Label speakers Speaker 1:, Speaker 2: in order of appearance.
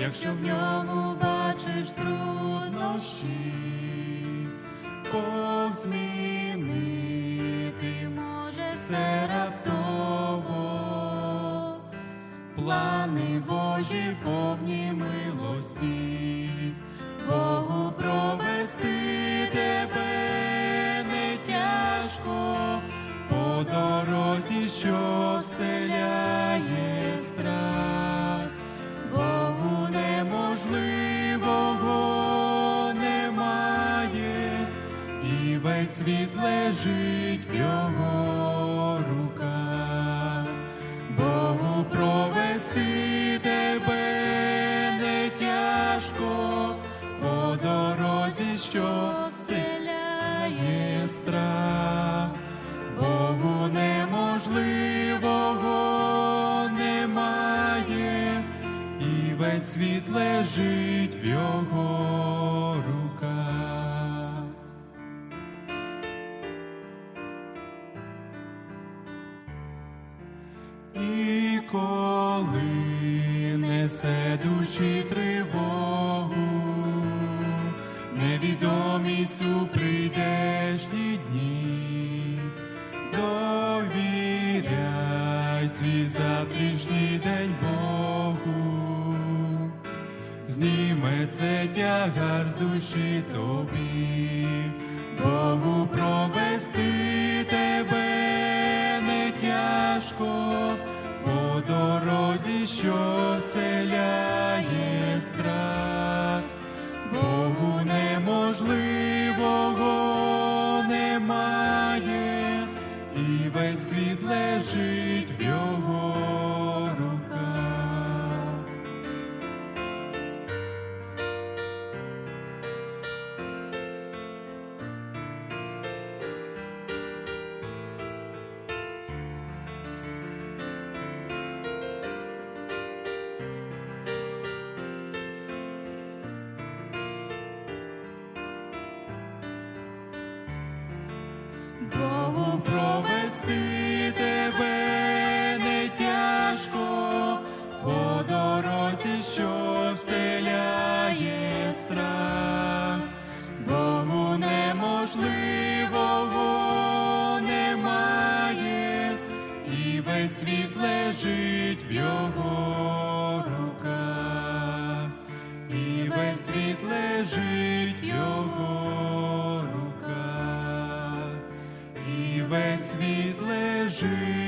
Speaker 1: якщо в ньому бачиш труднощі, Бог змінити
Speaker 2: може
Speaker 1: все раптово, плани Божі повні милості, світ лежить в його руках. Богу провести тебе не тяжко по дорозі, що вселяє страх. Богу неможливого немає, і весь світ лежить в його І коли несе душі тривогу, невідомість у прийдешні дні, довіряй свій завтрашній день Богу, зніме це тягар з душі тобі, Богу провести тяжко по дорозі, що вселяє тебе не тяжко по дорозі, що вселяє страх, Богу неможливого немає, і весь світ лежить в його його